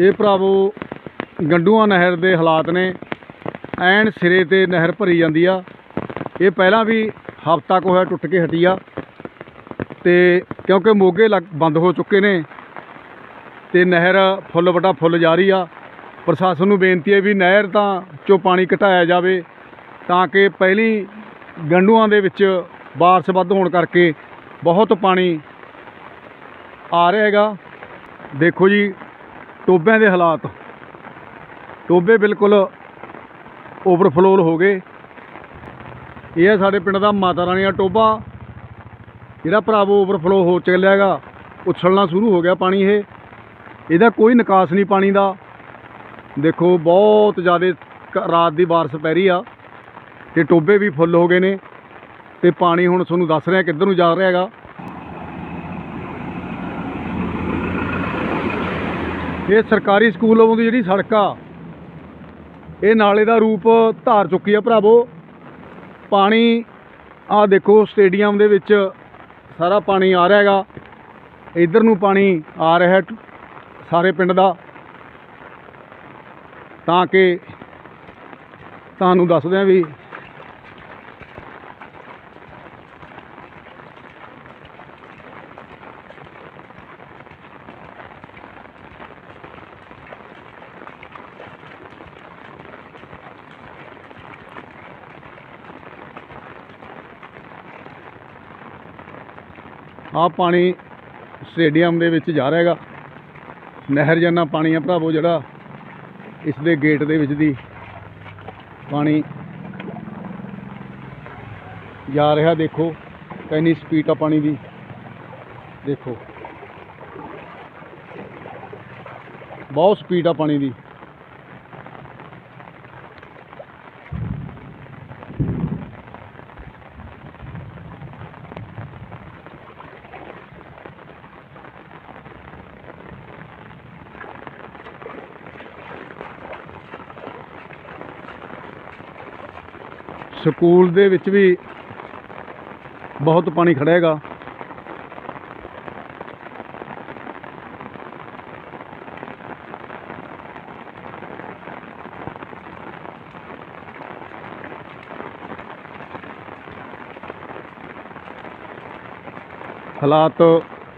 ਇਹ ਭਰਾਵੋ, ਗੰਡੂਆਂ ਨਹਿਰ ਦੇ ਹਾਲਾਤ ਨੇ। ਐਨ ਸਿਰੇ ਤੇ ਨਹਿਰ ਭਰੀ ਜਾਂਦੀ ਆ। ਇਹ ਪਹਿਲਾਂ ਵੀ ਹਫ਼ਤਾ ਕੁ ਹੋਇਆ ਟੁੱਟ ਕੇ ਹਟੀ ਆ। ਤੇ ਕਿਉਂਕਿ ਮੋਗੇ ਲੱਗ ਬੰਦ ਹੋ ਚੁੱਕੇ ਨੇ, ਤੇ ਨਹਿਰ ਫੁੱਲ ਵਟਾ ਫੁੱਲ ਜਾ ਰਹੀ ਆ। ਪ੍ਰਸ਼ਾਸਨ ਨੂੰ ਬੇਨਤੀ ਹੈ ਵੀ ਨਹਿਰ ਤਾਂ ਚੋਂ ਪਾਣੀ ਘਟਾਇਆ ਜਾਵੇ, ਤਾਂ ਕਿ ਪਹਿਲੀ ਗੰਡੂਆਂ ਦੇ ਵਿੱਚ ਬਾਰਸ਼ ਵੱਧ ਹੋਣ ਕਰਕੇ ਬਹੁਤ ਪਾਣੀ ਆ ਰਿਹਾ ਹੈਗਾ। ਦੇਖੋ ਜੀ ਟੋਬਿਆਂ ਦੇ ਹਾਲਾਤ। ਟੋਬੇ ਬਿਲਕੁਲ ਓਵਰਫਲੋਲ ਹੋ ਗਏ। ਇਹ ਹੈ ਸਾਡੇ ਪਿੰਡ ਦਾ ਮਾਤਾ ਰਾਣੀ ਦਾ ਟੋਬਾ। ਜਿਹੜਾ ਭਰਾਵੋ ਓਵਰਫਲੋ ਹੋ ਚੱਲਿਆ ਹੈਗਾ, ਉਛਲਣਾ ਸ਼ੁਰੂ ਹੋ ਗਿਆ ਪਾਣੀ ਇਹ। ਇਹਦਾ ਕੋਈ ਨਿਕਾਸ ਨਹੀਂ ਪਾਣੀ ਦਾ। ਦੇਖੋ, ਬਹੁਤ ਜ਼ਿਆਦਾ ਰਾਤ ਦੀ ਬਾਰਿਸ਼ ਪੈ ਰਹੀ ਆ ਤੇ ਟੋਬੇ ਵੀ ਫੁੱਲ ਹੋ ਗਏ ਨੇ। ਤੇ ਪਾਣੀ ਹੁਣ ਤੁਹਾਨੂੰ ਦੱਸ ਰਿਹਾ ਕਿੱਧਰ ਨੂੰ ਜਾ ਰਿਹਾ ਹੈਗਾ। ਇਹ ਸਰਕਾਰੀ ਸਕੂਲ ਵੱਲੋਂ ਦੀ ਜਿਹੜੀ ਸੜਕ ਆ, ਇਹ ਨਾਲੇ ਦਾ ਰੂਪ ਧਾਰ ਚੁੱਕੀ ਆ ਭਰਾਵੋ। ਪਾਣੀ ਆ ਦੇਖੋ ਸਟੇਡੀਅਮ ਦੇ ਵਿੱਚ ਸਾਰਾ ਪਾਣੀ ਆ ਰਿਹਾ ਹੈਗਾ। ਇਧਰ ਨੂੰ ਪਾਣੀ ਆ ਰਿਹਾ ਸਾਰੇ ਪਿੰਡ ਦਾ। ਤਾਂ ਕਿ ਤੁਹਾਨੂੰ ਦੱਸਦੇ ਆ ਵੀ ਆ ਪਾਣੀ ਸਟੇਡੀਅਮ ਦੇ ਵਿੱਚ ਜਾ ਰਿਹਾ ਹੈਗਾ। ਨਹਿਰ ਜਨਾ ਪਾਣੀ ਆ ਭਰਾਵੋ ਜਿਹੜਾ ਇਸ ਦੇ ਗੇਟ ਦੇ ਵਿੱਚ ਦੀ ਪਾਣੀ ਜਾ ਰਿਹਾ। ਦੇਖੋ ਕਿੰਨੀ ਸਪੀਡ ਆ ਪਾਣੀ ਦੀ। ਦੇਖੋ। ਬਹੁਤ ਸਪੀਡ ਆ ਪਾਣੀ ਦੀ। ਸਕੂਲ ਦੇ ਵਿੱਚ ਵੀ ਬਹੁਤ ਪਾਣੀ ਖੜਿਆ ਹੈਗਾ ਹਾਲਾਤ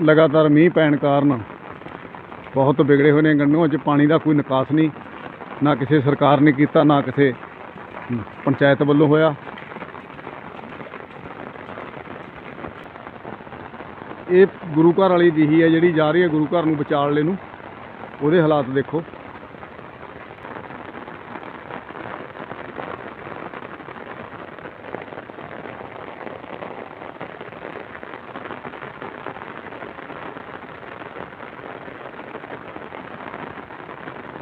ਲਗਾਤਾਰ ਮੀਂਹ ਪੈਣ ਕਾਰਨ ਬਹੁਤ ਵਿਗੜੇ ਹੋਏ ਨੇ ਗੰਡੂਆਂ 'ਚ, ਪਾਣੀ ਦਾ ਕੋਈ ਨਿਕਾਸ ਨਹੀਂ, ਨਾ ਕਿਸੇ ਸਰਕਾਰ ਨੇ ਕੀਤਾ, ਨਾ ਕਿਸੇ ਪੰਚਾਇਤ ਵੱਲੋਂ ਹੋਇਆ। ਇਹ ਗੁਰੂ ਘਰ ਵਾਲੀ ਜਿਹੀ ਹੈ ਜਿਹੜੀ ਜਾ ਰਹੀ ਹੈ ਗੁਰੂ ਘਰ ਨੂੰ ਵਿਚਾਲੇ ਨੂੰ। ਉਹਦੇ ਹਾਲਾਤ ਦੇਖੋ।